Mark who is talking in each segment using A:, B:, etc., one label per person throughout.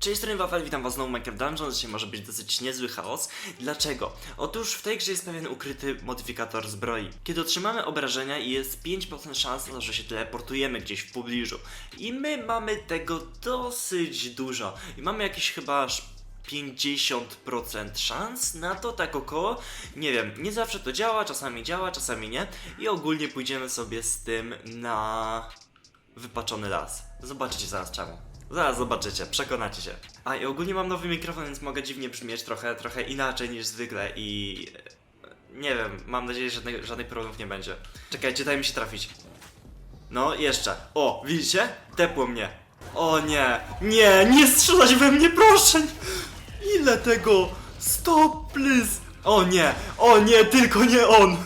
A: Cześć, strony Wafel, witam was znowu w Minecraft Dungeons. Dzisiaj może być dosyć niezły chaos. Dlaczego? Otóż w tej grze jest pewien ukryty modyfikator zbroi. Kiedy otrzymamy obrażenia jest 5% szans że się teleportujemy gdzieś w pobliżu. I my mamy tego dosyć dużo. I mamy jakieś chyba aż 50% szans na to, tak około. Nie wiem, nie zawsze to działa, czasami działa, czasami nie. I ogólnie pójdziemy sobie z tym na wypaczony las. Zobaczycie zaraz czemu. Zaraz zobaczycie, przekonacie się. A i ogólnie mam nowy mikrofon, więc mogę dziwnie brzmieć trochę, trochę inaczej niż zwykle i... e, Nie wiem, mam nadzieję, że żadnych, żadnych problemów nie będzie. Czekajcie, daj mi się trafić. No, jeszcze. O, widzicie? Tepło mnie. O nie, nie, nie strzelać we mnie, proszę! Ile tego? Stop, please! O nie, o nie, tylko nie on!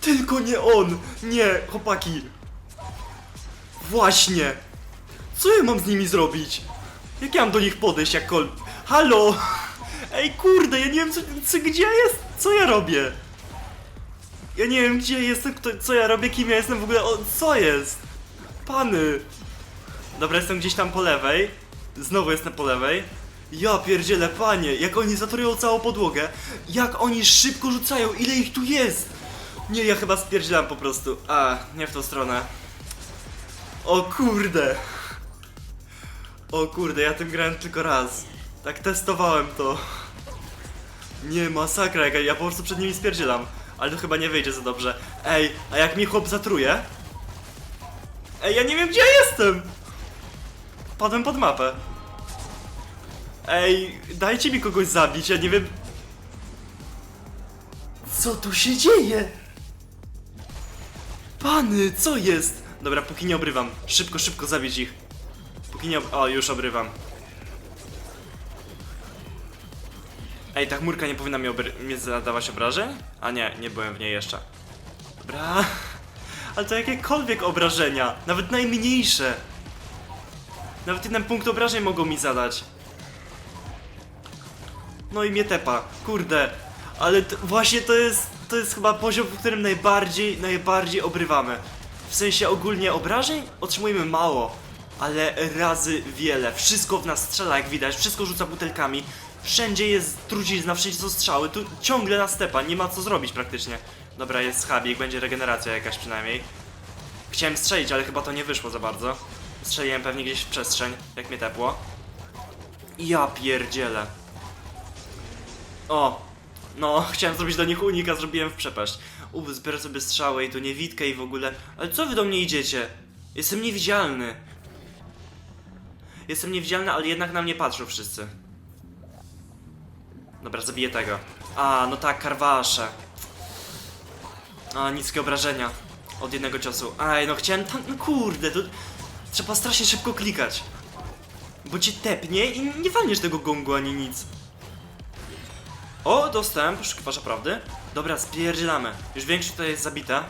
A: Tylko nie on! Nie, chłopaki! Właśnie! Co ja mam z nimi zrobić? Jak ja mam do nich podejść jakkol... Halo! Ej kurde, ja nie wiem co, co gdzie ja jest, co ja robię? Ja nie wiem gdzie jestem, kto, co ja robię, kim ja jestem w ogóle, o, co jest? Pany! Dobra, jestem gdzieś tam po lewej. Znowu jestem po lewej. Ja pierdzielę, panie, jak oni zatorują całą podłogę. Jak oni szybko rzucają, ile ich tu jest? Nie, ja chyba spierdzielam po prostu. A, nie w tą stronę. O kurde. O kurde, ja tym grałem tylko raz. Tak testowałem to. Nie, masakra jaka, ja po prostu przed nimi spierdzielam. Ale to chyba nie wyjdzie za dobrze. Ej, a jak mi chłop zatruje? Ej, ja nie wiem gdzie ja jestem! Padłem pod mapę. Ej, dajcie mi kogoś zabić, ja nie wiem... Co tu się dzieje? Pany, co jest? Dobra, póki nie obrywam. Szybko, szybko zabić ich. O, już obrywam. Ej, ta chmurka nie powinna mi, mi zadawać obrażeń? A nie, nie byłem w niej jeszcze. Dobra. Ale to jakiekolwiek obrażenia, nawet najmniejsze. Nawet jeden punkt obrażeń mogą mi zadać. No i mnie tepa, kurde. Ale t- właśnie to jest, to jest chyba poziom, w którym najbardziej, najbardziej obrywamy. W sensie ogólnie obrażeń otrzymujemy mało, ale razy wiele. Wszystko w nas strzela, jak widać, wszystko rzuca butelkami. Wszędzie jest trucizna, wszędzie są strzały, tu ciągle na stepa, nie ma co zrobić praktycznie. Dobra, jest schabik, będzie regeneracja jakaś przynajmniej. Chciałem strzelić, ale chyba to nie wyszło za bardzo. Strzeliłem pewnie gdzieś w przestrzeń, jak mnie tepło. Ja pierdzielę. O, no, chciałem zrobić do nich unik, a zrobiłem w przepaść. Uf, zbiorę sobie strzały i tu niewidkę i w ogóle. Ale co wy do mnie idziecie? Jestem niewidzialny. Jestem niewidzialny, ale jednak na mnie patrzą wszyscy. Dobra, zabiję tego. A, no tak, karwasze. A, niskie obrażenia. Od jednego ciosu. Aj, no chciałem tam... No kurde, to... Trzeba strasznie szybko klikać. Bo cię tepnie i nie walniesz tego gongu ani nic. O, dostałem poszukiwacza prawdy. Dobra, spierdzielamy. Już większość tutaj jest zabita.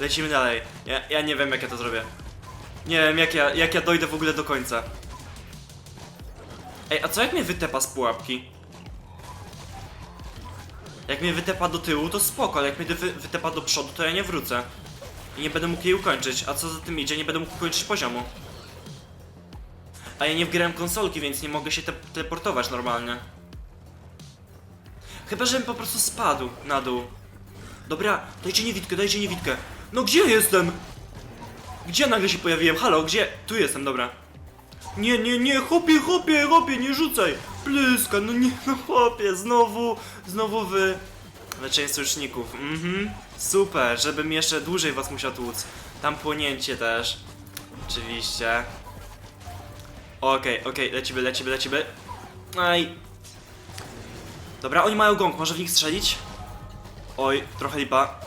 A: Lecimy dalej. Ja, ja nie wiem jak ja to zrobię. Nie wiem jak ja, jak ja dojdę w ogóle do końca. Ej, a co jak mnie wytepa z pułapki? Jak mnie wytepa do tyłu, to spoko, ale jak mnie wy, wytepa do przodu, to ja nie wrócę. I nie będę mógł jej ukończyć, a co za tym idzie, nie będę mógł ukończyć poziomu. A ja nie wgrałem konsolki, więc nie mogę się te teleportować normalnie. Chyba, żebym po prostu spadł na dół. Dobra, dajcie niewidkę, dajcie niewidkę. No gdzie jestem? Gdzie nagle się pojawiłem? Halo, gdzie? Tu jestem, dobra. Nie, nie, nie, chłopie, chłopie, chłopie, nie rzucaj! Blyska, no nie, no chłopie, znowu, znowu wy... Leczenie sojuszników, mhm, super, żebym jeszcze dłużej was musiał tłuc. Tam płonięcie też, oczywiście. Okej, okej, lecimy, lecimy, lecimy. Aj. Dobra, oni mają gong, może w nich strzelić? Oj, trochę lipa.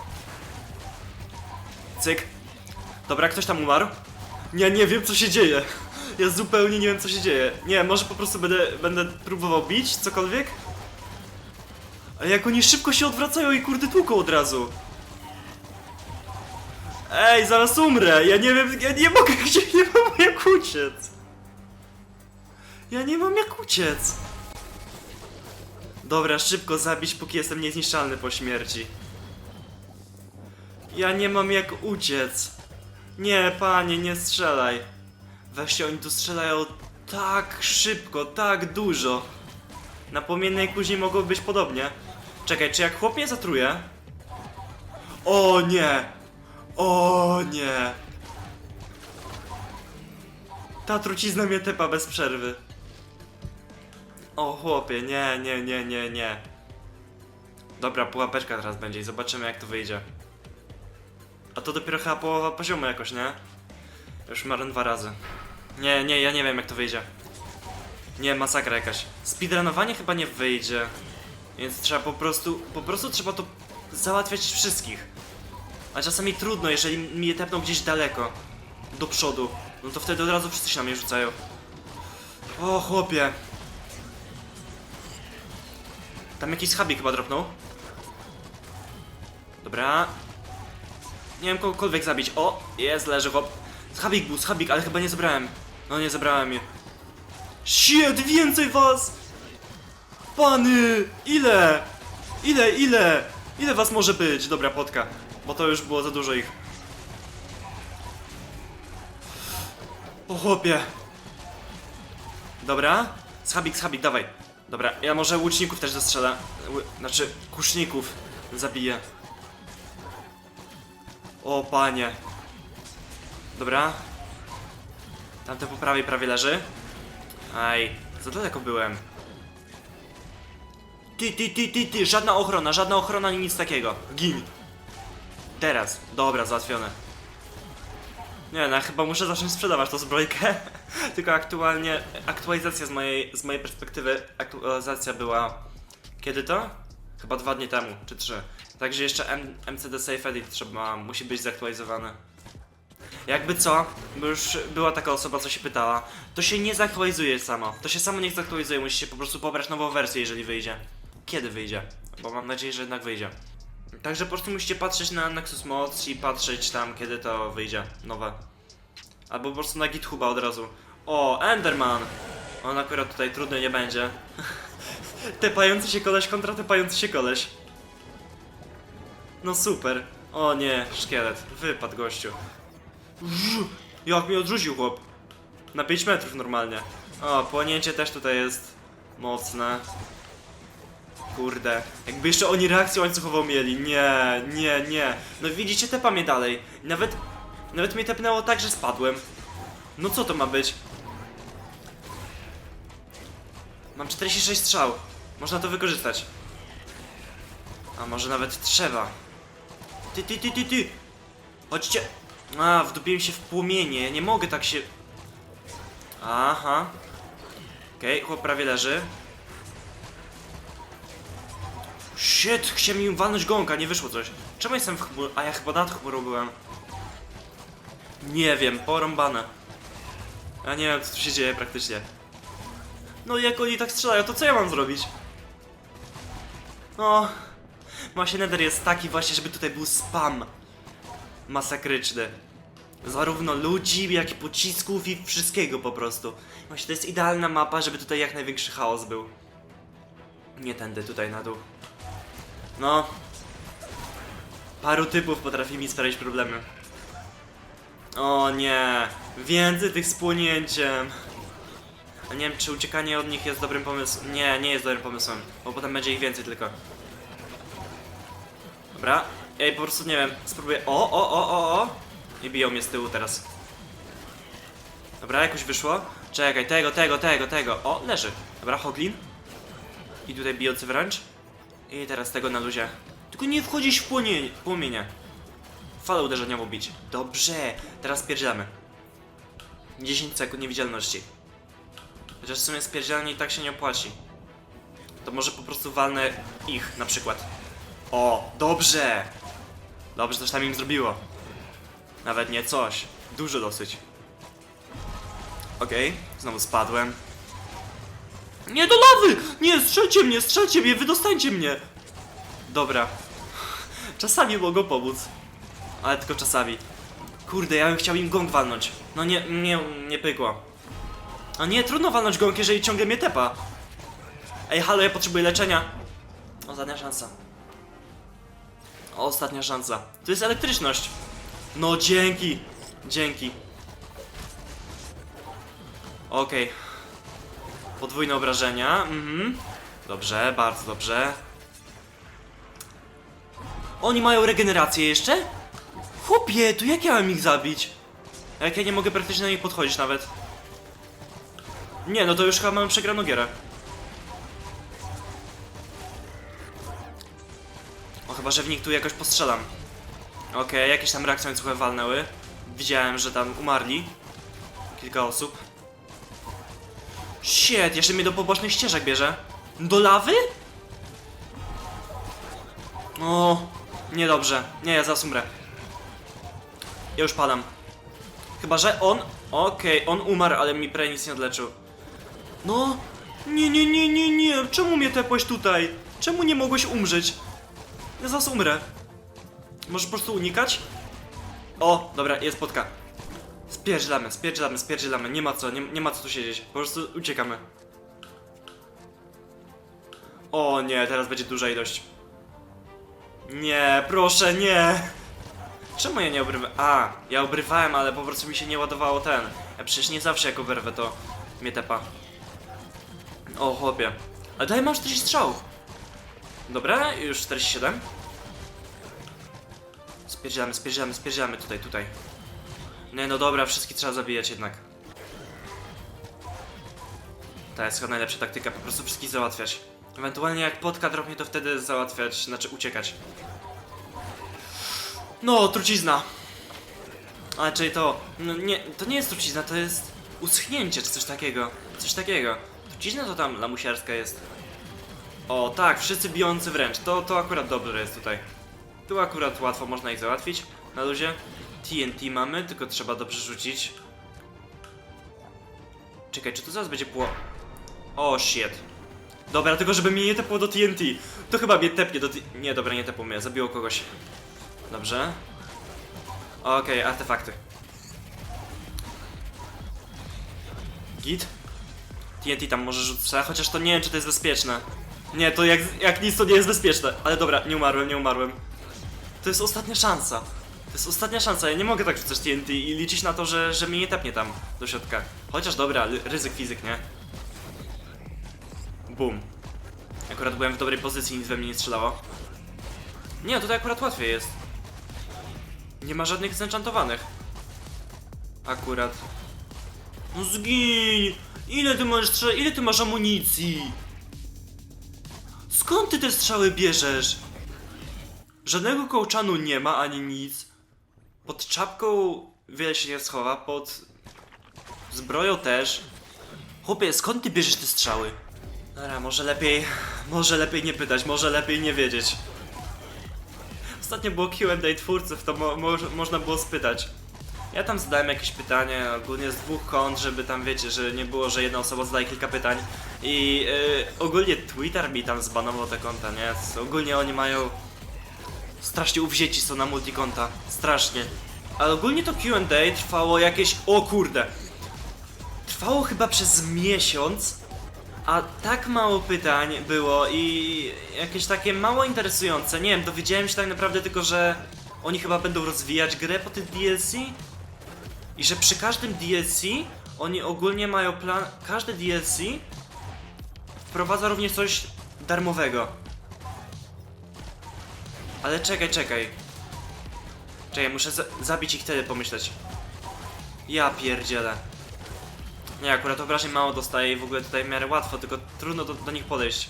A: Cyk. Dobra, ktoś tam umarł? Ja nie wiem, co się dzieje. Ja zupełnie nie wiem, co się dzieje. Nie, może po prostu będę, będę próbował bić, cokolwiek? Ale jak oni szybko się odwracają i kurde tłuką od razu. Ej, zaraz umrę! Ja nie wiem, ja nie mogę, gdzie nie mam jak uciec. Ja nie mam jak uciec. Dobra, szybko zabić, póki jestem niezniszczalny po śmierci. Ja nie mam jak uciec. Nie, panie, nie strzelaj. Weźcie, oni tu strzelają tak szybko, tak dużo. Na płomiennej kuźni mogło być podobnie. Czekaj, czy jak chłop mnie zatruje? O nie! O nie! Ta trucizna mnie tepa bez przerwy. O chłopie, nie, nie, nie, nie, nie. Dobra, pułapeczka teraz będzie i zobaczymy jak to wyjdzie. A to dopiero chyba połowa poziomu jakoś, nie? Już marę dwa razy. Nie, nie, ja nie wiem jak to wyjdzie. Nie, masakra jakaś. Speedrunowanie chyba nie wyjdzie. Więc trzeba po prostu, po prostu trzeba to załatwiać wszystkich. A czasami trudno, jeżeli mnie tepną gdzieś daleko. Do przodu. No to wtedy od razu wszyscy się na mnie rzucają. O chłopie. Tam jakiś schabik chyba dropnął. Dobra. Nie wiem kogokolwiek zabić. O, jest, leży chłop. Schabik był, schabik, ale chyba nie zebrałem. No nie zebrałem je. Shit, więcej was! Pany! Ile? Ile, ile? Ile was może być? Dobra, potka. Bo to już było za dużo ich. O chłopie. Dobra. Schabik, schabik, dawaj. Dobra, ja może łuczników też zastrzelę. Znaczy, kuszników zabiję. O panie. Dobra. Tamten po prawej prawie leży. Aj, za daleko byłem. Ty, ty, ty, ty, ty, żadna ochrona, żadna ochrona, ani nic takiego. Gin. Teraz. Dobra, załatwione. Nie, no chyba muszę zacząć sprzedawać tą zbrojkę. Tylko aktualnie, aktualizacja z mojej, z mojej perspektywy, aktualizacja była... Kiedy to? Chyba dwa dni temu, czy trzy. Także jeszcze M MCD Safe Edit trzeba, musi być zaktualizowany. Jakby co, bo już była taka osoba, co się pytała, to się nie zaktualizuje samo. To się samo nie zaktualizuje, musicie po prostu pobrać nową wersję, jeżeli wyjdzie. Kiedy wyjdzie? Bo mam nadzieję, że jednak wyjdzie. Także po prostu musicie patrzeć na Nexus Mods i patrzeć tam, kiedy to wyjdzie nowe. Albo po prostu na GitHuba od razu. O, Enderman! On akurat tutaj trudny nie będzie. tepający się koleś kontra tepający się koleś. No super. O nie, szkielet. Wypadł gościu. Jak mnie odrzucił chłop. Na 5 metrów normalnie. O, płonięcie też tutaj jest mocne. Kurde. Jakby jeszcze oni reakcję łańcuchową mieli. Nie, nie, nie. No widzicie, tepa mnie dalej. Nawet, nawet mnie tepnęło tak, że spadłem. No co to ma być? Mam 46 strzał. Można to wykorzystać. A może nawet trzeba. Ty, ty, ty, ty, ty. Chodźcie. A, wdupiłem się w płomienie. Nie mogę tak się... Aha. Okej, chłop prawie leży. Shit, chciałem im walnąć gąka, nie wyszło coś. Czemu jestem w chmur... A ja chyba nad chmurą byłem. Nie wiem, porąbane. Ja nie wiem, co tu się dzieje praktycznie. No i jak oni tak strzelają, to co ja mam zrobić? No... Właśnie Nether jest taki właśnie, żeby tutaj był spam. Masakryczny. Zarówno ludzi, jak i pocisków i wszystkiego po prostu. Właśnie to jest idealna mapa, żeby tutaj jak największy chaos był. Nie tędy, tutaj na dół. No. Paru typów potrafi mi sprawić problemy. O nie. Więcej tych z płonięciem. A nie wiem, czy uciekanie od nich jest dobrym pomysłem. Nie, nie jest dobrym pomysłem. Bo potem będzie ich więcej tylko. Dobra. Ja po prostu nie wiem, spróbuję. O, o, o, o, o! I biją mnie z tyłu teraz. Dobra, jakoś wyszło. Czekaj, tego, tego, tego, tego. O, leży. Dobra, Hoglin. I tutaj bijący wręcz. I teraz tego na luzie. Tylko nie wchodzić w płomienie. płomienie. Falę uderzeniową bić. Dobrze, teraz pierdzielamy. 10 sekund niewidzialności. Chociaż w sumie spierdzielanie i tak się nie opłaci. To może po prostu walnę ich na przykład. O, dobrze! Dobrze, coś tam im zrobiło. Nawet nie coś. Dużo dosyć. Okej, znowu spadłem. Nie do lawy! Nie, strzelcie mnie, strzelcie mnie, wydostańcie mnie! Dobra. Czasami mogą pomóc. Ale tylko czasami. Kurde, ja bym chciał im gong walnąć. No nie, nie, nie pykło. A nie, trudno walnąć gong, jeżeli ciągle mnie tepa. Ej, halo, ja potrzebuję leczenia. Ostatnia szansa. Ostatnia szansa. To jest elektryczność. No dzięki. Dzięki. Okej. Podwójne obrażenia, mhm. Dobrze, bardzo dobrze. Oni mają regenerację jeszcze? Chłopie, to jak ja mam ich zabić? Jak ja nie mogę praktycznie na nich podchodzić nawet. Nie, no to już chyba mamy przegraną gierę. Chyba, że w nich tu jakoś postrzelam. Okej, jakieś tam reakcje łańcuchowe walnęły. Widziałem, że tam umarli. Kilka osób. Shit, jeszcze mnie do pobocznych ścieżek bierze. Do lawy? O, niedobrze. Nie, ja zaraz umrę. Ja już padam. Chyba, że on... Okej, on umarł, ale mi prawie nic nie odleczył. No... Nie, nie, nie, nie, nie. Czemu mnie tepłeś tutaj? Czemu nie mogłeś umrzeć? Ja zaraz umrę. Możesz po prostu unikać? O, dobra, jest spotka. Spierdzielamy, spierdzielamy, spierdzielamy. Nie ma co, nie, nie ma co tu siedzieć. Po prostu uciekamy. O nie, teraz będzie duża ilość. Nie, proszę, nie. Czemu ja nie obrywałem? A, ja obrywałem, ale po prostu mi się nie ładowało ten. Ja przecież nie zawsze jak oberwę to mnie tepa. O, chłopie. Ale daj mam 40 strzałów. Dobra, już 47. Spierdzielamy, spierdzielamy, spierdzielamy tutaj, tutaj. Nie, no dobra, wszystkich trzeba zabijać jednak. To jest chyba najlepsza taktyka, po prostu wszystkich załatwiać. Ewentualnie jak potka dropnie, to wtedy załatwiać, znaczy uciekać. No, trucizna. Ale czyli to, no nie, to nie jest trucizna, to jest uschnięcie, czy coś takiego. Coś takiego. Trucizna to tam lamusiarska jest. O, tak, wszyscy bijący wręcz. To, to akurat dobre jest tutaj. Tu akurat łatwo można ich załatwić. Na luzie. TNT mamy, tylko trzeba dobrze rzucić. Czekaj, czy to zaraz będzie było... O, shit. Dobra, tylko żeby mnie nie tepło do TNT. To chyba mnie tepnie do... Nie, dobra, nie tepło mnie, zabiło kogoś. Dobrze. Okej, artefakty. Git? TNT tam może rzucę, chociaż to nie wiem, czy to jest bezpieczne. Nie, to jak, jak nic to nie jest bezpieczne. Ale dobra, nie umarłem, nie umarłem. To jest ostatnia szansa. To jest ostatnia szansa, ja nie mogę tak rzucać TNT i liczyć na to, że, że mnie nie tepnie tam do środka. Chociaż dobra, ry- ryzyk fizyk, nie? Bum. Akurat byłem w dobrej pozycji, nic we mnie nie strzelało. Nie, tutaj akurat łatwiej jest. Nie ma żadnych zenchantowanych. Akurat. No zgiń! Ile ty masz ile ty masz amunicji? Skąd ty te strzały bierzesz? Żadnego kołczanu nie ma ani nic. Pod czapką wiele się nie schowa, pod zbroją też. Chłopie, skąd ty bierzesz te strzały? Dobra, może lepiej, może lepiej nie pytać, może lepiej nie wiedzieć. Ostatnio było Q&A twórców, to mo mo można było spytać. Ja tam zadałem jakieś pytanie, ogólnie z dwóch kont, żeby tam wiecie, że nie było, że jedna osoba zadaje kilka pytań. I yy, ogólnie Twitter mi tam zbanował te konta, nie? Ogólnie oni mają strasznie uwzięci są na multikonta. Strasznie. Ale ogólnie to Q&A trwało jakieś... O kurde! Trwało chyba przez miesiąc, a tak mało pytań było i jakieś takie mało interesujące. Nie wiem, dowiedziałem się tak naprawdę tylko, że oni chyba będą rozwijać grę po tym DLC i że przy każdym DLC oni ogólnie mają plan... Każde DLC wprowadza również coś darmowego. Ale czekaj, czekaj. Czekaj, muszę za zabić ich wtedy pomyśleć. Ja pierdzielę. Nie, akurat obrażeń mało dostaję i w ogóle tutaj w miarę łatwo, tylko trudno do, do nich podejść.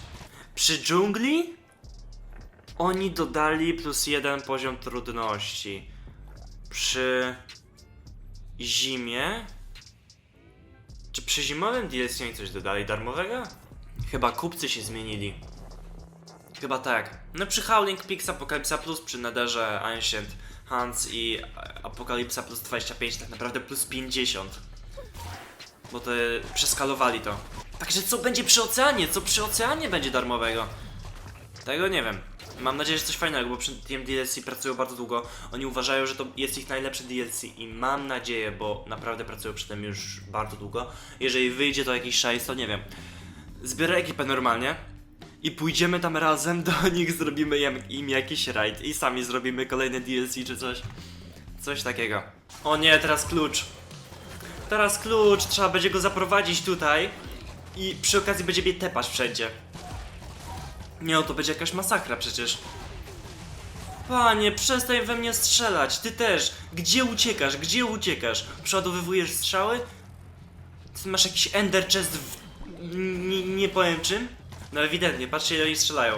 A: Przy dżungli oni dodali plus jeden poziom trudności. Przy zimie czy przy zimowym DLC oni coś dodali darmowego? Chyba kupcy się zmienili. Chyba tak. No przy Howling Pix Apocalypsa Plus, przy Netherze Ancient Hunts i Apocalypsa Plus 25 tak naprawdę plus 50. Bo to przeskalowali to. Także co będzie przy oceanie? Co przy oceanie będzie darmowego? Tego nie wiem. Mam nadzieję, że coś fajnego, bo przy tym DLC pracują bardzo długo. Oni uważają, że to jest ich najlepszy DLC i mam nadzieję, bo naprawdę pracują przy tym już bardzo długo. Jeżeli wyjdzie to jakiś szajs, to nie wiem. Zbiorę ekipę normalnie i pójdziemy tam razem do nich, zrobimy im, im jakiś raid i sami zrobimy kolejne DLC czy coś. Coś takiego. O nie, teraz klucz. Teraz klucz, trzeba będzie go zaprowadzić tutaj. i przy okazji będzie mnie tepać wszędzie. Nie, no to będzie jakaś masakra przecież. Panie, przestań we mnie strzelać, ty też. Gdzie uciekasz, gdzie uciekasz? Przeładowywujesz strzały? Ty masz jakiś ender chest w... Nie, nie powiem czym? No ewidentnie, patrzcie ile oni strzelają.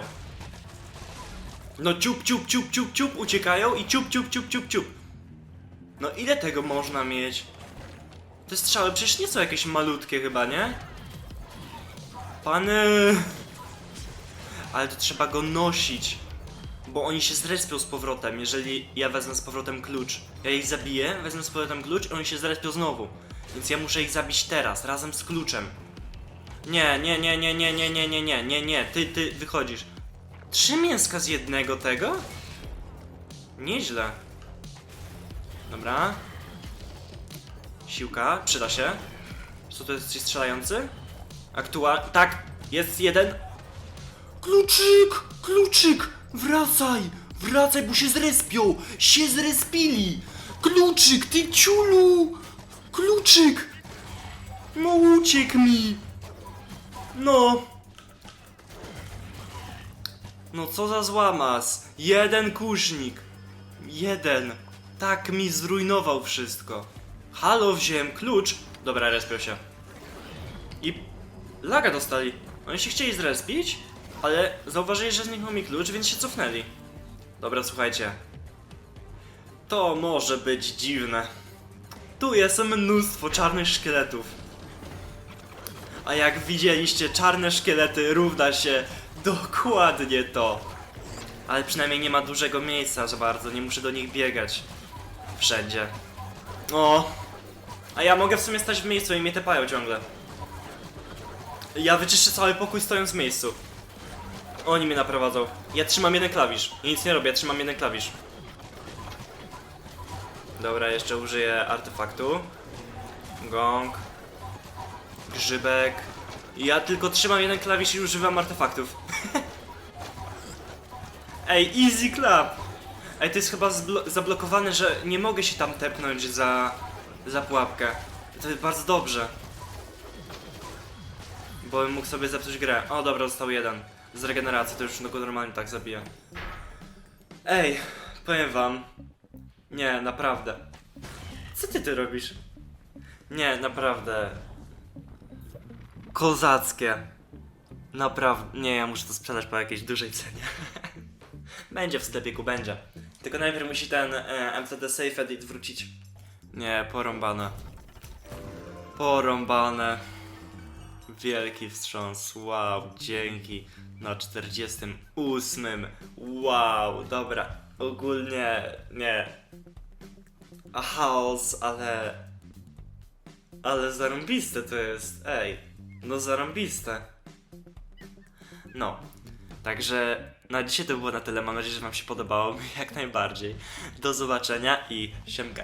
A: No ciup, ciup, ciup, ciup, ciup, uciekają i ciup, ciup, ciup, ciup, ciup. No ile tego można mieć? Te strzały przecież nie są jakieś malutkie chyba, nie? Pany... Ale to trzeba go nosić. Bo oni się zrespią z powrotem, jeżeli ja wezmę z powrotem klucz. Ja ich zabiję, wezmę z powrotem klucz i oni się zrespią znowu. Więc ja muszę ich zabić teraz, razem z kluczem. Nie, nie, nie, nie, nie, nie, nie, nie, nie, nie, nie, ty, ty wychodzisz. Trzy mięska z jednego tego? Nieźle. Dobra. Siłka, przyda się. Co to jest ci strzelający? Aktual... Tak, jest jeden. Kluczyk! Kluczyk! Wracaj! Wracaj, bo się zrespią! Się zrespili! Kluczyk, ty ciulu! Kluczyk! No uciekł mi! No! No co za złamas! Jeden kusznik! Jeden! Tak mi zrujnował wszystko! Halo, wziąłem klucz! Dobra, respią się. I laga dostali. Oni się chcieli zrespić, ale zauważyli, że zniknął mi klucz, więc się cofnęli. Dobra, słuchajcie. To może być dziwne. Tu jest mnóstwo czarnych szkieletów. A jak widzieliście, czarne szkielety równa się dokładnie to. Ale przynajmniej nie ma dużego miejsca za bardzo, nie muszę do nich biegać. Wszędzie. O! A ja mogę w sumie stać w miejscu i mnie tepają ciągle. Ja wyczyszczę cały pokój stojąc w miejscu. Oni mnie naprowadzą. Ja trzymam jeden klawisz. Nic nie robię, trzymam jeden klawisz. Dobra, jeszcze użyję artefaktu. Gong. Grzybek. Ja tylko trzymam jeden klawisz i używam artefaktów. Ej, easy clap! Ej, to jest chyba zablokowane, że nie mogę się tam tepnąć za, za pułapkę. To jest bardzo dobrze. Bo bym mógł sobie zepsuć grę. O, dobra, został jeden. Z regeneracji to już go normalnie tak zabiję. Ej, powiem wam. Nie, naprawdę. Co ty tu robisz? Nie, naprawdę. Kozackie. Naprawdę. Nie, ja muszę to sprzedać po jakiejś dużej cenie. będzie w sklepiku, będzie. Tylko najpierw musi ten e, MCD Safe Edit wrócić. Nie, porąbane. Porąbane. Wielki wstrząs, wow, dzięki. Na 48. Wow, dobra. Ogólnie nie. A chaos, ale. Ale zarąbiste to jest. Ej, no zarąbiste. No. Także na dzisiaj to było na tyle. Mam nadzieję, że Wam się podobało. Jak najbardziej. Do zobaczenia i siemka.